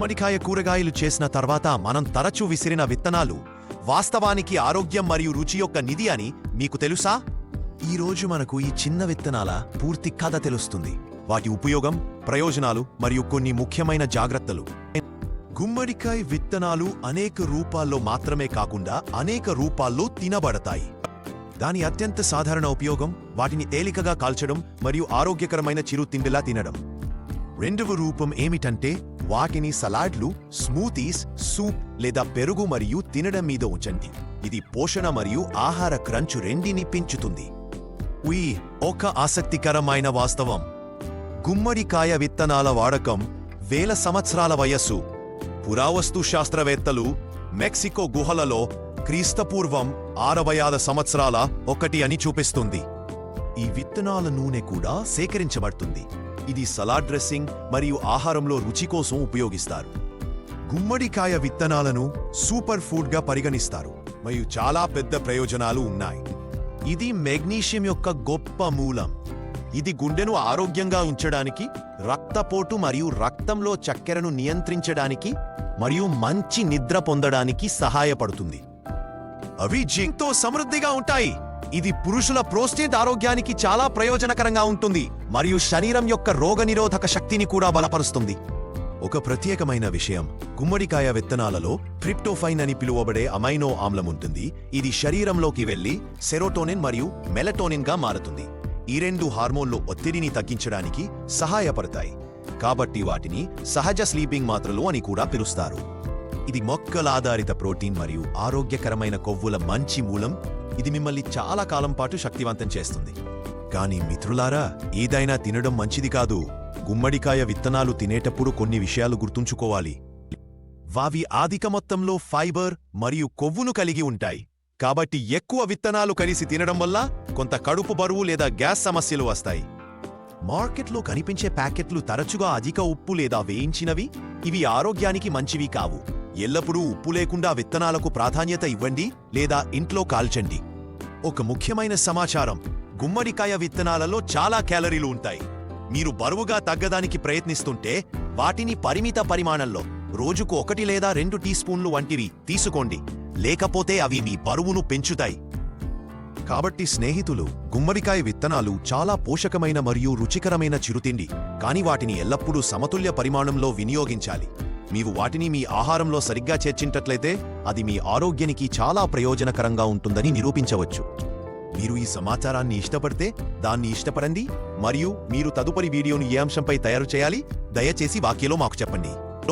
గుమ్మడికాయ కూరగాయలు చేసిన తర్వాత మనం తరచూ విసిరిన విత్తనాలు వాస్తవానికి ఆరోగ్యం మరియు రుచి యొక్క నిధి అని మీకు తెలుసా? ఈ రోజు మనకు ఈ చిన్న విత్తనాల పూర్తి కథ తెలుస్తుంది. వాటి ఉపయోగం ప్రయోజనాలు మరియు కొన్ని ముఖ్యమైన జాగ్రత్తలు. గుమ్మడికాయ విత్తనాలు అనేక రూపాల్లో మాత్రమే కాకుండా అనేక రూపాల్లో తినబడతాయి. దాని అత్యంత సాధారణ ఉపయోగం వాటిని తేలికగా కాల్చడం మరియు ఆరోగ్యకరమైన చిరుతిండిలా తినడం. రెండవ రూపం ఏమిటంటే వాటిని సలాడ్లు స్మూతీస్ సూప్ లేదా పెరుగు మరియు తినడం మీద ఉంచండి. ఇది పోషణ మరియు ఆహార క్రంచు రెండిని పెంచుతుంది. ఉయ్ ఒక ఆసక్తికరమైన వాస్తవం. గుమ్మడికాయ విత్తనాల వాడకం వేల సంవత్సరాల వయస్సు. పురావస్తు శాస్త్రవేత్తలు మెక్సికో గుహలలో క్రీస్తపూర్వం ఆరవయాద సంవత్సరాల ఒకటి అని చూపిస్తుంది. ఈ విత్తనాల నూనె కూడా సేకరించబడుతుంది. ఇది సలాడ్ డ్రెస్సింగ్ మరియు ఆహారంలో రుచి కోసం ఉపయోగిస్తారు. గుమ్మడికాయ విత్తనాలను సూపర్ ఫుడ్గా పరిగణిస్తారు. మరియు చాలా పెద్ద ప్రయోజనాలు ఉన్నాయి. ఇది మెగ్నీషియం యొక్క గొప్ప మూలం. ఇది గుండెను ఆరోగ్యంగా ఉంచడానికి రక్తపోటు మరియు రక్తంలో చక్కెరను నియంత్రించడానికి మరియు మంచి నిద్ర పొందడానికి సహాయపడుతుంది. అవి జింక్తో సమృద్ధిగా ఉంటాయి. ఇది పురుషుల ప్రోస్టేట్ ఆరోగ్యానికి చాలా ప్రయోజనకరంగా ఉంటుంది మరియు శరీరం యొక్క రోగనిరోధక శక్తిని కూడా బలపరుస్తుంది. ఒక ప్రత్యేకమైన విషయం గుమ్మడికాయ విత్తనాలలో ట్రిప్టోఫైన్ అని పిలువబడే అమైనో ఆమ్లం ఉంటుంది. ఇది శరీరంలోకి వెళ్ళి సెరోటోనిన్ మరియు మెలటోనిన్గా మారుతుంది. ఈ రెండు హార్మోన్లు ఒత్తిడిని తగ్గించడానికి సహాయపడతాయి. కాబట్టి వాటిని సహజ స్లీపింగ్ మాత్రలు అని కూడా పిలుస్తారు. ఇది మొక్కల ఆధారిత ప్రోటీన్ మరియు ఆరోగ్యకరమైన కొవ్వుల మంచి మూలం. ఇది మిమ్మల్ని చాలా కాలం పాటు శక్తివంతం చేస్తుంది. కానీ మిత్రులారా ఏదైనా తినడం మంచిది కాదు. గుమ్మడికాయ విత్తనాలు తినేటప్పుడు కొన్ని విషయాలు గుర్తుంచుకోవాలి. వావి అధిక మొత్తంలో ఫైబర్ మరియు కొవ్వును కలిగి ఉంటాయి. కాబట్టి ఎక్కువ విత్తనాలు కలిసి తినడం వల్ల కొంత కడుపు బరువు లేదా గ్యాస్ సమస్యలు వస్తాయి. మార్కెట్లో కనిపించే ప్యాకెట్లు తరచుగా అధిక ఉప్పు లేదా వేయించినవి. ఇవి ఆరోగ్యానికి మంచివి కావు. ఎల్లప్పుడూ ఉప్పు లేకుండా విత్తనాలకు ప్రాధాన్యత ఇవ్వండి లేదా ఇంట్లో కాల్చండి. ఒక ముఖ్యమైన సమాచారం గుమ్మడికాయ విత్తనాలలో చాలా క్యాలరీలు ఉంటాయి. మీరు బరువుగా తగ్గడానికి ప్రయత్నిస్తుంటే వాటిని పరిమిత పరిమాణంలో రోజుకు ఒకటి లేదా రెండు టీ స్పూన్లు వంటివి తీసుకోండి. లేకపోతే అవి మీ బరువును పెంచుతాయి. కాబట్టి స్నేహితులు గుమ్మడికాయ విత్తనాలు చాలా పోషకమైన మరియు రుచికరమైన చిరుతిండి కానీ వాటిని ఎల్లప్పుడూ సమతుల్య పరిమాణంలో వినియోగించాలి. మీరు వాటిని మీ ఆహారంలో సరిగ్గా చేర్చింటట్లయితే అది మీ ఆరోగ్యానికి చాలా ప్రయోజనకరంగా ఉంటుందని నిరూపించవచ్చు. మీరు ఈ సమాచారాన్ని ఇష్టపడితే దాన్ని ఇష్టపడండి మరియు మీరు తదుపరి వీడియోను ఏ అంశంపై తయారు చేయాలి దయచేసి వాక్యలో మాకు చెప్పండి.